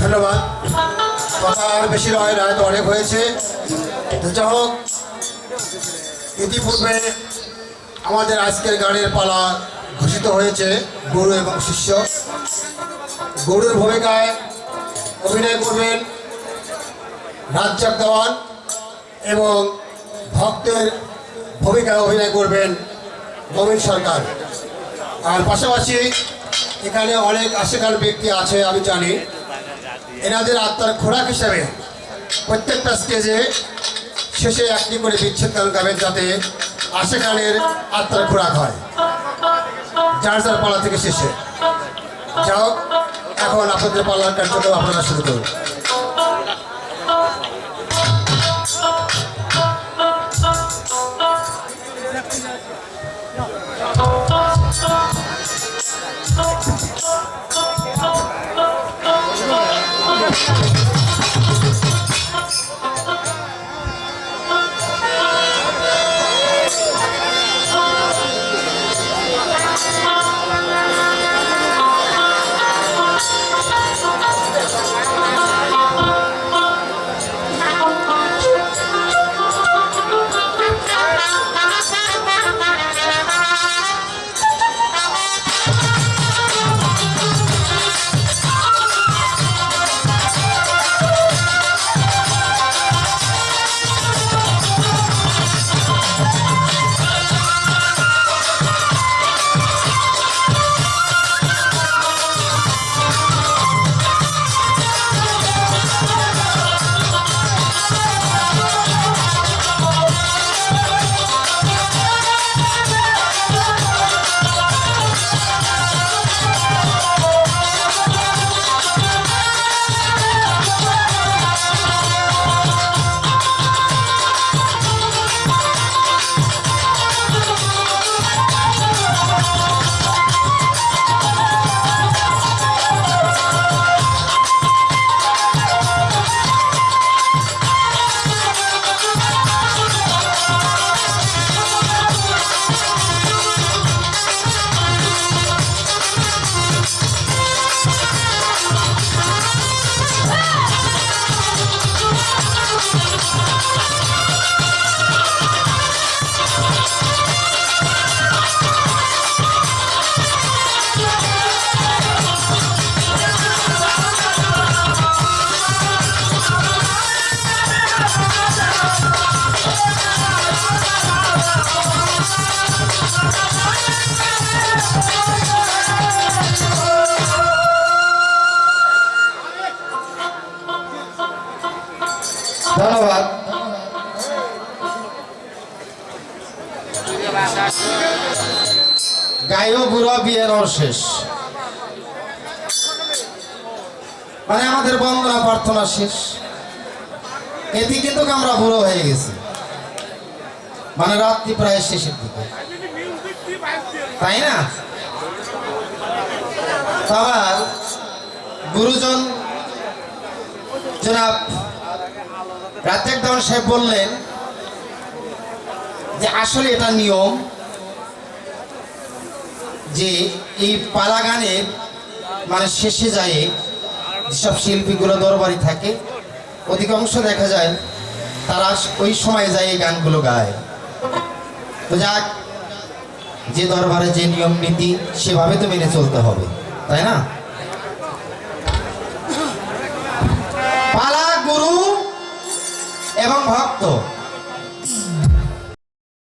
ধন্যবাদ। কথা আর বেশি নয় রায় তো অনেক হয়েছে। যা হোক, ইতিপূর্বে আমাদের আজকের গানের পালা ঘোষিত হয়েছে গুরু এবং শিষ্য। গরুর ভূমিকায় অভিনয় করবেন রাজ্জাক দেওয়ান এবং ভক্তের ভূমিকায় অভিনয় করবেন নবীন সরকার। আর পাশাপাশি এখানে অনেক আশেখান ব্যক্তি আছে, আমি জানি। এনাদের আত্মার খোরাক হিসাবে প্রত্যেকটা স্টেজে শেষে একটি করে বিচ্ছেদ গান গাবেন যাতে আশেখানের আত্মার খোরাক হয়। যার যার পালা থেকে শেষে। যাও এখন আপনাদের পাল্লার কার্যক্রম আপনারা শুরু করুন। গায়ও বুড়ো বিয়ের শেষ মানে আমাদের বন্দনা প্রার্থনা শেষ। এদিকে তো আমরা বুড়ো হয়ে গেছি। মানে রাত্রি প্রায় শেষের দিকে। তাই না? আবার গুরুজন, জনাব রাজ্জাক দেওয়ান সাহেব বললেন যে আসলে এটা নিয়ম যে এই পালা গানের মানে শেষে যায় যেসব শিল্পীগুলো দরবারি থাকে, অধিকাংশ দেখা যায় তারা ওই সময় যায় এই গানগুলো গায়। তো যাক, যে দরবারে যে নিয়ম, নীতি, সেভাবে তো মেনে চলতে হবে, তাই না? পালা গুরু এবং ভক্ত।